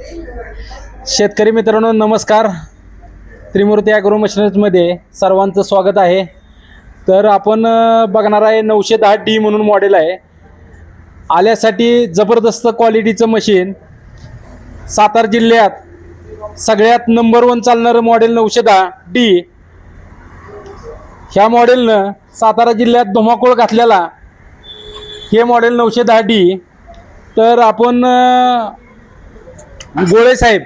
शेतकरी मित्रांनो नमस्कार. त्रिमूर्ती ॲग्रो मशिनरीजमध्ये सर्वांचं स्वागत आहे. तर आपण बघणार आहे नऊशे दहा डी म्हणून मॉडेल आहे. आल्यासाठी जबरदस्त क्वालिटीचं मशीन सातारा जिल्ह्यात सगळ्यात नंबर वन चालणारं मॉडेल नऊशे दहा डी ह्या मॉडेलनं सातारा जिल्ह्यात धुमाकूळ घातलेला. हे मॉडेल नऊशे दहा डी तर आपण गोळे साहेब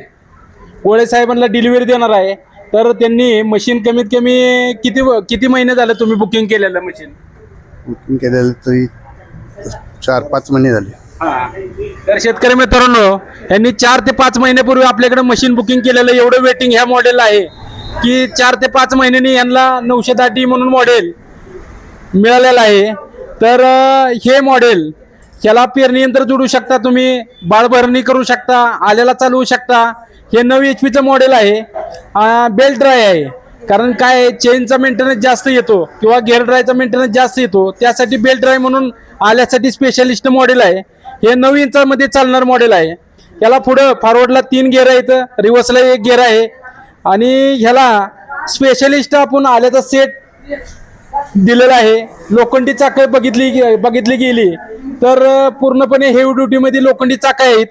गोळे साहेबांना डिलिव्हरी देणार आहे. तर त्यांनी मशीन कमीत कमी किती किती महिने झाले तुम्ही बुकिंग केलेलं मशीन बुकिंग केलेलं तरी चार पाच महिने झाले. तर शेतकरी मित्रांनो यांनी चार ते पाच महिन्यापूर्वी आपल्याकडे मशीन बुकिंग केलेलं. एवढं वेटिंग ह्या मॉडेलला आहे की चार ते पाच महिन्यांनी यांना नऊशे दहा डी म्हणून मॉडेल मिळालेलं आहे. तर हे मॉडेल ह्याला पेरणी यंत्र जोडू शकता तुम्ही बाळभरणी करू शकता आल्याला चालवू शकता. हे नऊ एच पीचं मॉडेल आहे. बेल्ट ड्राय आहे. कारण काय आहे, चेनचा मेंटेनन्स जास्त येतो किंवा गेअर ड्रायचा मेंटेनन्स जास्त येतो. त्यासाठी बेल्ट ड्राय म्हणून आल्यासाठी स्पेशलिस्ट मॉडेल आहे. हे नऊ इंचामध्ये चालणार मॉडेल आहे. याला पुढं फॉरवर्डला तीन गेअर आहेत रिव्हर्सला एक गेअर आहे. आणि ह्याला स्पेशलिस्ट आपण आल्याचा सेट दिलेला आहे. लोखंडी चाकं बघितली बघितली गेली. तर पूर्णपणे हेवी ड्युटीमध्ये लोखंडी चाकं आहेत.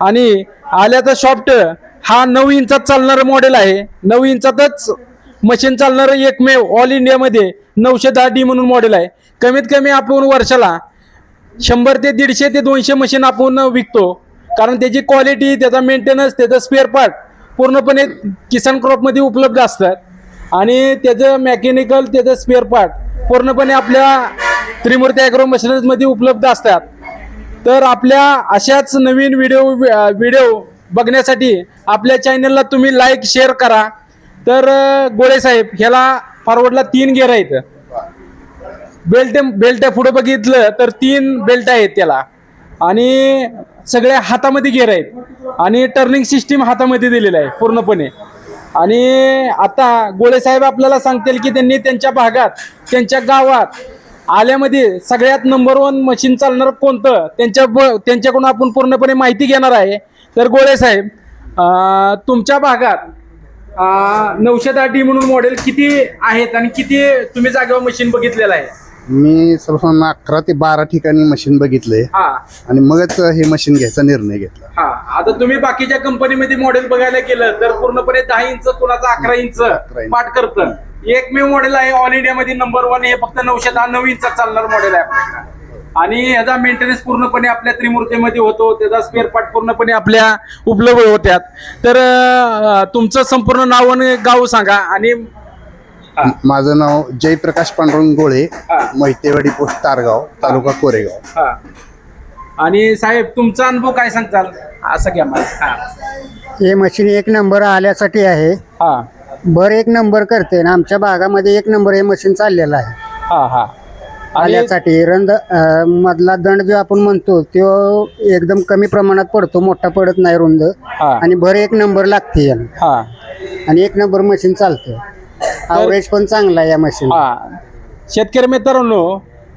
आणि आल्याचा सॉफ्ट हा नऊ इंचात चालणारं मॉडेल आहे. नऊ इंचातच मशीन चालणारं एकमेव ऑल इंडियामध्ये नऊशे दहा डी म्हणून मॉडेल आहे. कमीत कमी आपण वर्षाला शंभर ते दीडशे ते दोनशे मशीन आपण विकतो. कारण त्याची क्वालिटी त्याचा मेंटेनन्स त्याचा स्पेअर पार्ट पूर्णपणे किसान क्रॉपमध्ये उपलब्ध असतात. आणि त्याचं मेकॅनिकल त्याचं स्पेअर पार्ट पूर्णपणे आपल्या त्रिमूर्ती ॲग्रो मशिनरीजमध्ये उपलब्ध असतात. तर आपल्या अशाच नवीन व्हिडिओ व्हिडिओ बघण्यासाठी आपल्या चॅनलला तुम्ही लाईक शेअर करा. तर गोळे साहेब ह्याला फॉरवर्डला तीन गेअर आहेत. बेल्ट बेल्ट पुढे बघितलं तर तीन बेल्ट आहेत त्याला. आणि सगळ्या हातामध्ये गेअर आहेत. आणि टर्निंग सिस्टीम हातामध्ये दिलेलं आहे पूर्णपणे. आणि आता गोळे साहेब आपल्याला सांगतील की त्यांनी त्यांच्या भागात त्यांच्या गावात आल्यामध्ये सगळ्यात नंबर वन मशीन चालणार कोणतं? त्यांच्या ब- त्यांच्याकडून आपण पूर्णपणे माहिती घेणार आहे. तर गोळे साहेब तुमच्या भागात नऊशे दहा डी म्हणून मॉडेल किती आहेत आणि किती तुम्ही जागेवर मशीन बघितलेलं आहे? मी सर्वसाधारण अकरा ते बारा ठिकाणी मशीन बघितले हा. आणि मगच हे मशीन घ्यायचा निर्णय घेतला. हा. आता तुम्ही बाकीच्या कंपनीमध्ये मॉडेल बघायला गेलं तर पूर्णपणे दहा इंच कुणाचा अकरा इंच इंच. पाठ करतं. एकमेव मॉडेल आहे ऑल इंडियामध्ये नंबर वन हे फक्त नऊशे दहा नऊ इंचात चालणार मॉडेल आहे आपल्याकडे. आणि ह्याचा मेंटेनन्स पूर्णपणे आपल्या त्रिमूर्तीमध्ये होतो. त्याचा स्पेअर पार्ट पूर्णपणे आपल्या उपलब्ध होत्यात. तर अं, तुमचं संपूर्ण नाव आणि गाव सांगा आणि. माझं नाव जयप्रकाश पांडुरंग गोळे. मैतेवाडी पोस्ट तारगाव तालुका कोरेगाव. हा. आणि साहेब तुमचा अनुभव काय सांगताल? असं घ्या मला. हा. हे मशीन एक नंबर आल्यासाठी आहे. हा. भर एक नंबर करते आणि आमच्या भागामध्ये एक नंबर हे मशीन चाललेलं आहे. हा हा. आणि आल्यासाठी रंद अं, मधला दंड जो आपण म्हणतो तो एकदम कमी प्रमाणात पडतो मोठा पडत नाही रुंद. हा. आणि भर एक नंबर लागते याला. हा. आणि एक नंबर मशीन चालते. ॲव्हरेज पण चांगला आहे या मशीन हा. शेतकरी मित्रांनो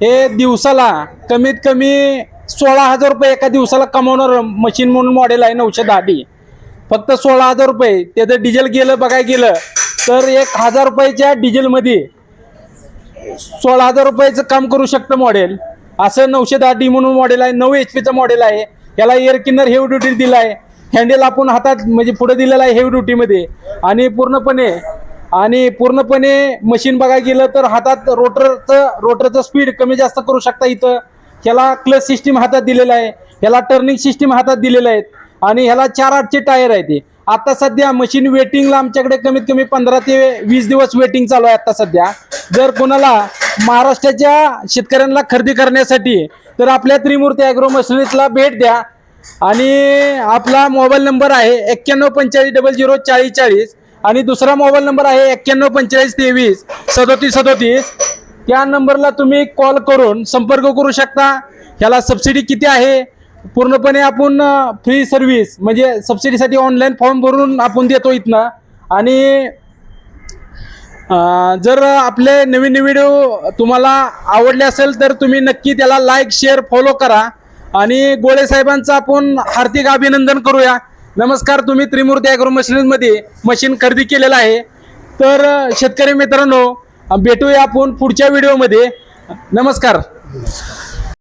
हे दिवसाला कमीत कमी सोळा हजार रुपये एका दिवसाला कमावणार मशीन म्हणून मॉडेल आहे नऊशे दहा डी फक्त सोळा हजार रुपये. त्याचं डिझेल गेलं बघायला गेलं तर एक हजार रुपयाच्या डिझेलमध्ये सोळा हजार रुपयाचं काम करू शकतं मॉडेल असं नऊशे दहा डी म्हणून मॉडेल आहे नऊ एच पीचं मॉडेल आहे. याला एअर किन्नर हेवी ड्युटी दिला आहे हँडल आपण हातात म्हणजे पुढे दिलेला आहे हेवी ड्युटीमध्ये आणि पूर्णपणे आणि पूर्णपणे मशीन बघायला गेलं तर हातात रोटरचं रोटरचं स्पीड कमी जास्त करू शकता इथं. ह्याला क्लच सिस्टीम हातात दिलेलं आहे. ह्याला टर्निंग सिस्टीम हातात दिलेलं आहेत आणि ह्याला चार आठचे टायर आहे ते. आता सध्या मशीन वेटिंगला आमच्याकडे कमीत कमी पंधरा ते वीस दिवस वेटिंग चालू आहे आता सध्या. जर कोणाला महाराष्ट्राच्या शेतकऱ्यांना खरेदी करण्यासाठी तर आपल्या त्रिमूर्ती ॲग्रो मशिनरीजला भेट द्या. आणि आपला मोबाईल नंबर आहे एक्क्याण्णव पंचेचाळीस डबल झिरो चाळीस चाळीस. आणि दुसरा मोबाईल नंबर आहे एक्क्याण्णव पंचेचाळीस तेवीस सदोतीस सदोतीस. त्या नंबरला तुम्ही कॉल करून संपर्क करू शकता. ह्याला सबसिडी किती आहे? पूर्णपणे आपण फ्री सर्व्हिस म्हणजे सबसिडीसाठी ऑनलाईन फॉर्म भरून आपण देतो इथनं. आणि जर आपले नवीन व्हिडिओ तुम्हाला आवडले असेल तर तुम्ही नक्की त्याला लाईक शेअर फॉलो करा. आणि गोळे साहेबांचं आपण हार्दिक अभिनंदन करूया. नमस्कार तुम्ही त्रिमूर्ती ॲग्रो मशीनमध्ये मशीन खरेदी केलेलं आहे. तर शेतकरी मित्रांनो भेटूया आपण पुढच्या व्हिडिओमध्ये नमस्कार.